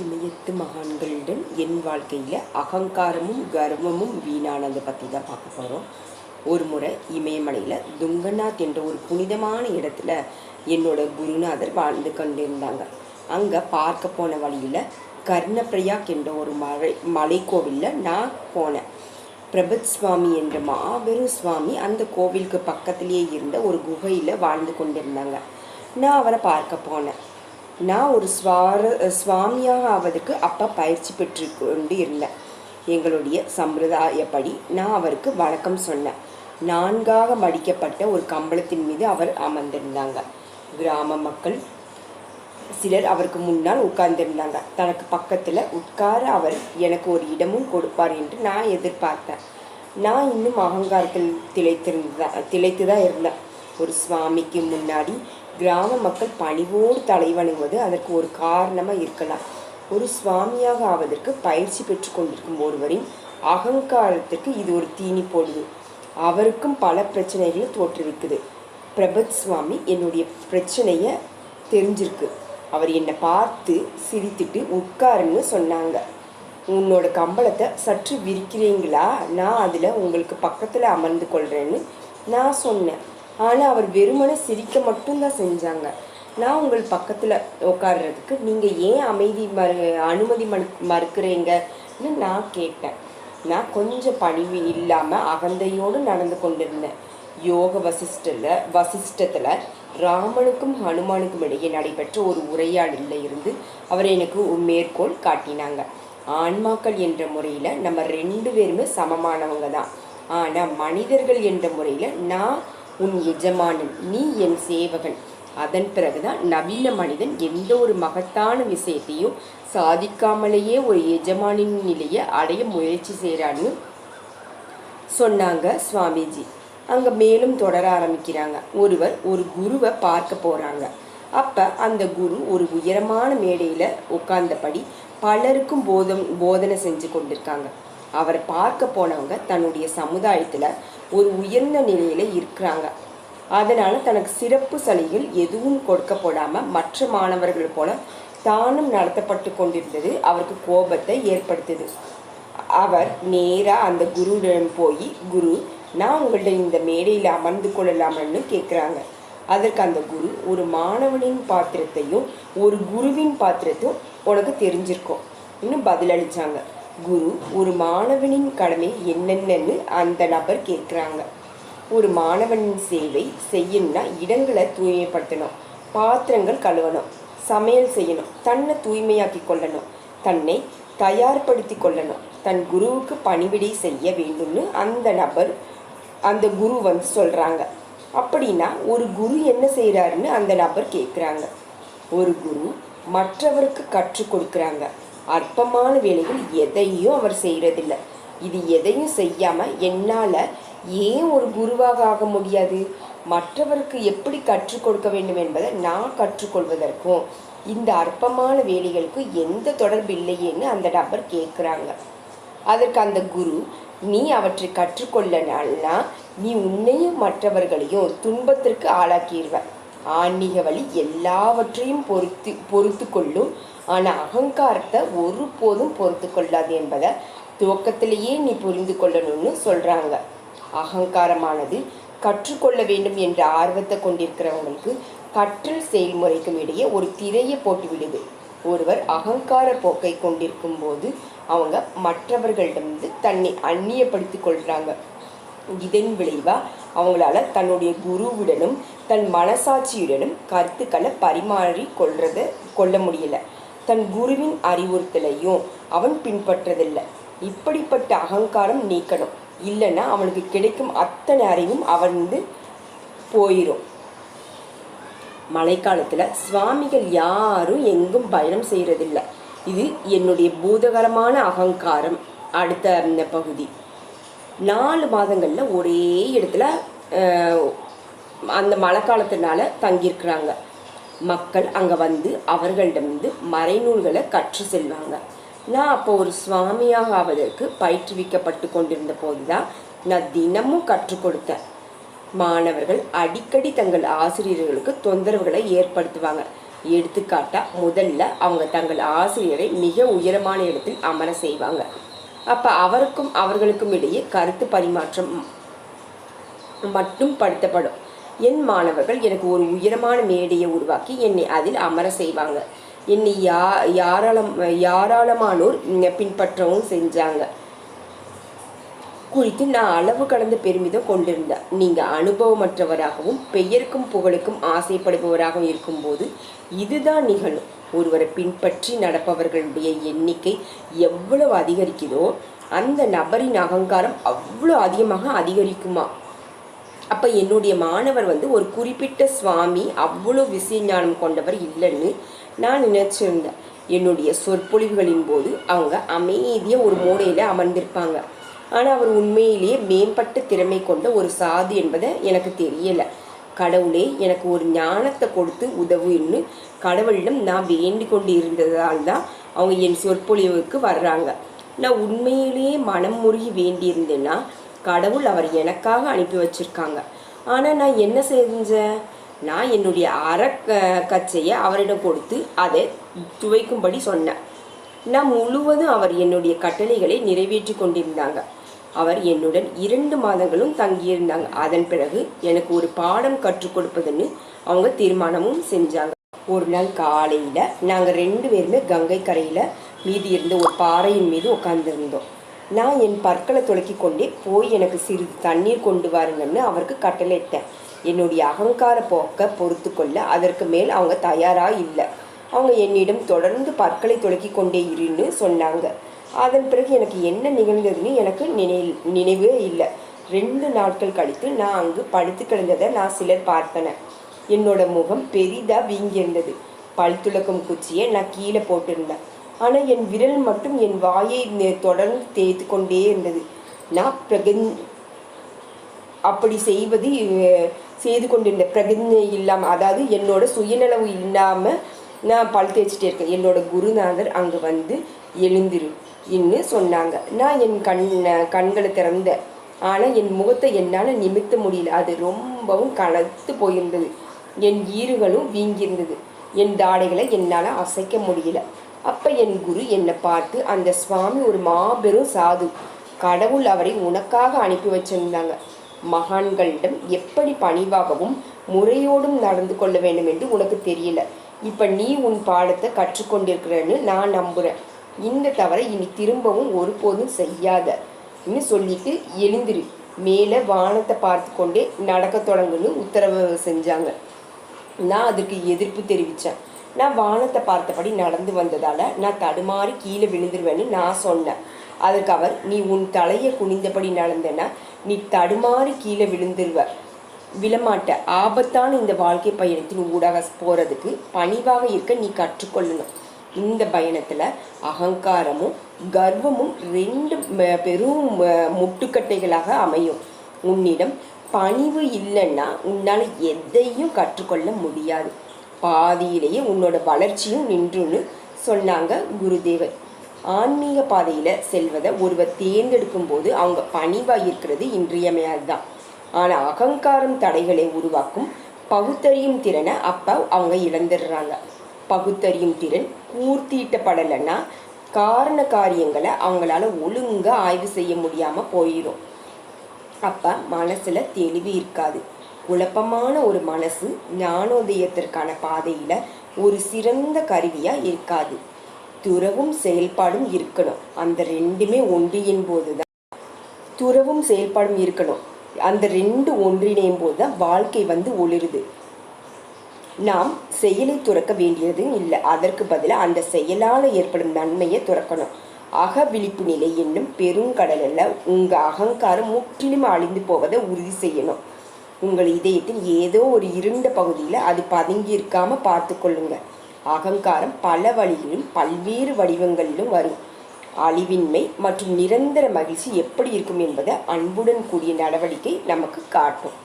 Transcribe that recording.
இமயத்து மகான்களிடம் என் வாழ்க்கையில் அகங்காரமும் கர்வமும் வீணானதை பற்றி தான் பார்க்க போகிறோம் ஒரு முறை இமயமலையில் துங்கநாத் என்ற ஒரு புனிதமான இடத்துல என்னோட குருநாதர் வாழ்ந்து கொண்டிருந்தாங்க. அங்கே பார்க்க போன வழியில் கர்ணப்பிரயாக் என்ற ஒரு மலை மலை கோவிலில் நான் போனேன். பிரபத் சுவாமி என்ற மாபெரும் சுவாமி அந்த கோவிலுக்கு பக்கத்திலேயே இருந்த ஒரு குகையில் வாழ்ந்து கொண்டிருந்தாங்க. நான் அவரை பார்க்க போனேன். நான் ஒரு ஸ்வார சுவாமியாக ஆவதற்கு அப்பா பயிற்சி பெற்று கொண்டு இருந்தேன். எங்களுடைய சம்பிரதாயப்படி நான் அவருக்கு வணக்கம் சொன்னேன். நான்காக மடிக்கப்பட்ட ஒரு கம்பளத்தின் மீது அவர் அமர்ந்திருந்தாங்க. கிராம மக்கள் சிலர் அவருக்கு முன்னால் உட்கார்ந்திருந்தாங்க. தனக்கு பக்கத்தில் உட்கார அவர் எனக்கு ஒரு இடமும் கொடுப்பார் என்று நான் எதிர்பார்த்தேன். நான் இன்னும் அகங்காரத்தில் திளைத்திருந்தா திளைத்து தான் இருந்தேன். ஒரு சுவாமிக்கு முன்னாடி கிராம மக்கள் பணிவோடு தலைவணங்குவது அதற்கு ஒரு காரணமாக இருக்கலாம். ஒரு சுவாமியாக ஆவதற்கு பயிற்சி பெற்று கொண்டிருக்கும் ஒருவரின் அகங்காரத்திற்கு இது ஒரு தீனி போடுது. அவருக்கும் பல பிரச்சனைகளை தோற்றுவிக்குது. பிரபத் சுவாமி என்னுடைய பிரச்சனையை தெரிஞ்சிருக்கு. அவர் என்னை பார்த்து சிரித்துட்டு உட்காருன்னு சொன்னாங்க. உன்னோட கம்பளத்தை சற்று விரிக்கிறீங்களா? நான் அதில் உங்களுக்கு பக்கத்தில் அமர்ந்து கொள்கிறேன்னு நான் சொன்னேன். ஆனால் அவர் வெறுமனே சிரிக்க மட்டும்தான் செஞ்சாங்க. நான் உங்கள் பக்கத்தில் உட்கார்றதுக்கு நீங்கள் ஏன் அமைதி மறு அனுமதி மறு மறுக்கிறீங்கன்னு நான் கேட்டேன். நான் கொஞ்சம் பணிவு இல்லாமல் அகந்தையோடு நடந்து கொண்டிருந்தேன். யோக வசிஷ்டில் வசிஷ்டத்தில் ராமனுக்கும் ஹனுமானுக்கும் இடையே நடைபெற்ற ஒரு உரையாடலில் இருந்து அவர் எனக்கு மேற்கோள் காட்டினாங்க. ஆன்மாக்கள் என்ற முறையில் நம்ம ரெண்டு பேருமே சமமானவங்க தான். ஆனால் மனிதர்கள் என்ற முறையில் நான் உன் எஜமானன் நீ என் சேவகன். அதன் பிறகுதான் நவீன மனிதன் எந்த ஒரு மகத்தான விஷயத்தையும் சாதிக்காமலேயே ஒரு எஜமானின் நிலையை அடைய முயற்சி செய்கிறான்னு சொன்னாங்க சுவாமிஜி. அங்கே மேலும் தொடர ஆரம்பிக்கிறாங்க. ஒருவர் ஒரு குருவை பார்க்க போகிறாங்க அப்போ அந்த குரு ஒரு உயரமான மேடையில் உட்கார்ந்தபடி பலருக்கும் போதம் போதனை செஞ்சு கொண்டிருக்காங்க. அவரை பார்க்க போனவங்க தன்னுடைய சமுதாயத்தில் ஒரு உயர்ந்த நிலையில் இருக்கிறாங்க. அதனால் தனக்கு சிறப்பு சலுகைகள் எதுவும் கொடுக்கப்படாமல் மற்ற மாணவர்கள் போல தானும் நடத்தப்பட்டு கொண்டிருந்தது அவருக்கு கோபத்தை ஏற்படுத்துது அவர் நேராக அந்த குருவிடம் போய் குரு நான் உங்கள்கிட்ட இந்த மேடையில் அமர்ந்து கொள்ளலாமன்னு கேட்குறாங்க அதற்கு அந்த குரு ஒரு மாணவனின் பாத்திரத்தையும் ஒரு குருவின் பாத்திரத்தையும் உனக்கு தெரிஞ்சிருக்கும். இன்னும் பதிலளித்தாங்க குரு ஒரு மாணவனின் கடமை என்னென்னு அந்த நபர் கேட்குறாங்க. ஒரு மாணவனின் சேவை செய்யணும்னா இடங்களை தூய்மைப்படுத்தணும் பாத்திரங்கள் கழுவணும் சமையல் செய்யணும் தன்னை தூய்மையாக்கி கொள்ளணும் தன்னை தயார்படுத்தி கொள்ளணும். தன் குருவுக்கு பணிவிடை செய்ய வேண்டும்னு அந்த நபர் அந்த குரு வந்து சொல்கிறாங்க அப்படின்னா ஒரு குரு என்ன செய்கிறாருன்னு அந்த நபர் கேட்குறாங்க. ஒரு குரு மற்றவருக்கு கற்றுக் கொடுக்குறாங்க. அற்பமான வேலைகள் எதையும் அவர் செய்கிறதில்ல இது எதையும் செய்யாமல் என்னால் ஏன் ஒரு குருவாக ஆக முடியாது? மற்றவருக்கு எப்படி கற்றுக் கொடுக்க வேண்டும் என்பதை நான் கற்றுக்கொள்வதற்கும் இந்த அற்பமான வேலைகளுக்கு எந்த தொடர்பு இல்லையேன்னு அந்த நபர் கேட்குறாங்க அதற்கு அந்த குரு நீ அவற்றை கற்றுக்கொள்ளனா நீ உன்னையும் மற்றவர்களையும் துன்பத்திற்கு ஆளாக்கிடுவ. ஆன்மீக வழி எல்லாவற்றையும் பொறுத்து பொறுத்து கொள்ளும் ஆனால் அகங்காரத்தை ஒருபோதும் பொறுத்து கொள்ளாது என்பதை துவக்கத்திலேயே நீ புரிந்து கொள்ளணும்னு சொல்கிறாங்க அகங்காரமானது கற்றுக்கொள்ள வேண்டும் என்ற ஆர்வத்தை கொண்டிருக்கிறவங்களுக்கு கற்றல் செயல்முறைக்கும் இடையே ஒரு திரையை போட்டுவிடுது. ஒருவர் அகங்கார போக்கை கொண்டிருக்கும் போது அவங்க மற்றவர்களிடமிருந்து தன்னை அந்நியப்படுத்தி கொள்கிறாங்க இதன் விளைவாக அவங்களால தன்னுடைய குருவுடனும் தன் மனசாட்சியுடனும் கருத்துக்களை பரிமாறி கொள்றத கொள்ள முடியலை. தன் குருவின் அறிவுறுத்தலையும் அவன் பின்பற்றதில்லை. இப்படிப்பட்ட அகங்காரம் நீக்கணும். இல்லைன்னா அவனுக்கு கிடைக்கும் அத்தனை அறிவும் அவன் வந்து போயிடும் மழைக்காலத்தில் சுவாமிகள் யாரும் எங்கும் பயணம் செய்கிறதில்ல இது என்னுடைய பூதகரமான அகங்காரம். அடுத்த அந்த பகுதி. நாலு மாதங்களில் ஒரே இடத்துல அந்த மழை காலத்தினால தங்கியிருக்கிறாங்க. மக்கள் அங்கே வந்து அவர்களிடம் வந்து மறைநூல்களை கற்று செல்வாங்க. நான் அப்போ ஒரு சுவாமியாக ஆவதற்கு பயிற்றுவிக்கப்பட்டு கொண்டிருந்த போது தான் நான் தினமும் கற்றுக் கொடுத்தேன். மாணவர்கள் அடிக்கடி தங்கள் ஆசிரியர்களுக்கு தொந்தரவுகளை ஏற்படுத்துவாங்க. எடுத்துக்காட்டா முதல்ல அவங்க தங்கள் ஆசிரியரை மிக உயரமான இடத்தில் அமர செய்வாங்க. அப்ப அவருக்கும் அவர்களுக்கும் இடையே கருத்து பரிமாற்றம் மட்டும் படுத்தப்படும். என் மாணவர்கள் எனக்கு ஒரு உயரமான மேடையை உருவாக்கி என்னை அதில் அமர செய்வாங்க. என்னை யா யாராளம் யாராளமானோர் பின்பற்றவும் செஞ்சாங்க. குறித்து நான் அளவு கடந்த பெருமிதம் கொண்டிருந்தேன். நீங்கள் அனுபவமற்றவராகவும் பெயருக்கும் புகழுக்கும் ஆசைப்படுபவராகவும் இருக்கும்போது இதுதான் நிகழும். ஒருவரை பின்பற்றி நடப்பவர்களுடைய எண்ணிக்கை எவ்வளவு அதிகரிக்குதோ அந்த நபரின் அகங்காரம் அவ்வளோ அதிகமாக அதிகரிக்குமா? அப்போ என்னுடைய மாணவர் வந்து ஒரு குறிப்பிட்ட சுவாமி அவ்வளோ விசய ஞானம் கொண்டவர் இல்லைன்னு நான் நினச்சிருந்தேன். என்னுடைய சொற்பொழிவுகளின் போது அவங்க அமைதியாக ஒரு மூலையில் அமர்ந்திருப்பாங்க. ஆனால் அவர் உண்மையிலேயே மேம்பட்ட திறமை கொண்ட ஒரு சாது என்பதை எனக்கு தெரியலை. கடவுளே எனக்கு ஒரு ஞானத்தை கொடுத்து உதவுன்னு கடவுளிடம் நான் வேண்டி கொண்டு இருந்ததால் தான் அவங்க என் சொற்பொழிவுக்கு வர்றாங்க. நான் உண்மையிலேயே மனம் முருகி வேண்டியிருந்தேன்னா கடவுள் அவர் எனக்காக அனுப்பி வச்சிருக்காங்க. ஆனால் நான் என்ன செஞ்சேன்? நான் என்னுடைய அற கச்சையை அவரிடம் கொடுத்து அதை துவைக்கும்படி சொன்னேன். நான் முழுவதும் அவர் என்னுடைய கட்டளைகளை நிறைவேற்றி கொண்டிருந்தாங்க. அவர் என்னுடன் இரண்டு மாதங்களும் தங்கியிருந்தாங்க. அதன் பிறகு எனக்கு ஒரு பாடம் கற்றுக் கொடுப்பதுன்னு அவங்க தீர்மானமும் செஞ்சாங்க. ஒரு நாள் காலையில் நாங்கள் ரெண்டு பேருமே கங்கை கரையில் மீதி இருந்த ஒரு பாறையின் மீது உட்காந்துருந்தோம் நான் என் பற்களை துளக்கி கொண்டே போய் எனக்கு சிறிது தண்ணீர் கொண்டு வாருங்கன்னு அவருக்கு கட்டளையிட்டேன். என்னுடைய அகங்கார போக்க பொறுத்து கொள்ள அதற்கு மேல் அவங்க தயாராக இல்லை. அவங்க என்னிடம் தொடர்ந்து பற்களை துளக்கி கொண்டே இருன்னு சொன்னாங்க. அதன் பிறகு எனக்கு என்ன நிகழ்ந்ததுன்னு எனக்கு நினை நினைவே இல்லை. ரெண்டு நாட்கள் கழித்து நான் அங்கு படுத்து கிடந்ததை நான் சிலர் பார்த்தன. என்னோட முகம் பெரிதாக வீங்கியிருந்தது. பல் துளக்கும் குச்சியை நான் கீழே போட்டிருந்தேன். ஆனால் என் விரல் மட்டும் என் வாயை தொடர்ந்து தேய்த்து கொண்டே இருந்தது. நான் பிரகன் அப்படி செய்வது செய்து கொண்டிருந்த பிரகஞ்சை இல்லாமல் அதாவது என்னோட சுயநலவு இல்லாமல் நான் பல் தேய்ச்சிட்டே இருக்கேன். என்னோட குருநாதர் அங்கே வந்து எழுந்திரு இன்னு சொன்னாங்க. நான் என் கண் கண்களை திறந்த ஆனால் என் முகத்தை என்னால் நிமித்த முடியல. அது ரொம்பவும் கலத்து போயிருந்தது. என் ஈறுகளும் வீங்கியிருந்தது. என் தாடைகளை என்னால் அசைக்க முடியல. அப்போ என் குரு என்னை பார்த்து அந்த சுவாமி ஒரு மாபெரும் சாது. கடவுள் அவரை உனக்காக அனுப்பி வச்சிருந்தாங்க. மகான்களிடம் எப்படி பணிவாகவும் முறையோடும் நடந்து கொள்ள வேண்டும் என்று உனக்கு தெரியல. இப்போ நீ உன் பாடத்தை கற்றுக்கொண்டிருக்கிறன்னு நான் நம்புகிறேன் இந்த தவறை இனி திரும்பவும் ஒருபோதும் செய்யாத. சொல்லிட்டு எழுந்திரு. மேலே வானத்தை பார்த்து கொண்டே நடக்க தொடங்குன்னு உத்தரவு செஞ்சாங்க. நான் அதுக்கு எதிர்ப்பு தெரிவித்தேன். நான் வானத்தை பார்த்தபடி நடந்து வந்ததால் நான் தடுமாறி கீழே விழுந்துருவேன்னு நான் சொன்னேன். அதற்கு அவர் நீ உன் தலையை குனிந்தபடி நடந்தேன்னா நீ தடுமாறி கீழே விழுந்துருவ. விழமாட்ட. ஆபத்தான இந்த வாழ்க்கை பயணத்தின் ஊடாக போகிறதுக்கு பணிவாக இருக்க நீ கற்றுக்கொள்ளணும். இந்த பயணத்தில் அகங்காரமும் கர்வமும் ரெண்டு பெரும் முட்டுக்கட்டைகளாக அமையும். உன்னிடம் பணிவு இல்லைன்னா உன்னால் எதையும் கற்றுக்கொள்ள முடியாது. பாதியிலேயே உன்னோட வளர்ச்சியும் நின்றுன்னு சொன்னாங்க குருதேவர் ஆன்மீக பாதையில் செல்வதை ஒருவர் தேர்ந்தெடுக்கும் போது அவங்க பணிவாக இருக்கிறது இன்றியமையாது தான் ஆனால் அகங்காரம் தடைகளை உருவாக்கும் பகுத்தறியும் திறனை அப்போ அவங்க இழந்துடுறாங்க. பகுத்தறியும் திறன் பூர்த்தியிட்டப்படலைன்னா காரண காரியங்களை அவங்களால ஒழுங்காக ஆய்வு செய்ய முடியாமல் போயிடும் அப்போ மனசில் தெளிவு இருக்காது. குழப்பமான ஒரு மனசு ஞானோதயத்திற்கான பாதையில் ஒரு சிறந்த கருவியாக இருக்காது. துறவும் செயல்பாடும் இருக்கணும். அந்த ரெண்டுமே ஒன்றியின் போது தான் துறவும் செயல்பாடும் இருக்கணும். அந்த ரெண்டு ஒன்றிணையும் போது தான் வாழ்க்கை வந்து ஒளிருது. நாம் செயலை துறக்க வேண்டியது இல்லை. அதற்கு பதிலாக அந்த செயலால் ஏற்படும் நன்மையை துறக்கணும். அக விழிப்பு நிலை என்னும் பெருங்கடலில் உங்கள் அகங்காரம் முற்றிலும் அழிந்து போவதை உறுதி செய்யணும். உங்கள் இதயத்தில் ஏதோ ஒரு இருண்ட பகுதியில் அது பதுங்கி இருக்காமல் பார்த்து அகங்காரம் பல வழிகளிலும் பல்வேறு வடிவங்களிலும் வரும். அழிவின்மை மற்றும் நிரந்தர மகிழ்ச்சி எப்படி இருக்கும் என்பதை அன்புடன் கூடிய நடவடிக்கை நமக்கு காட்டும்.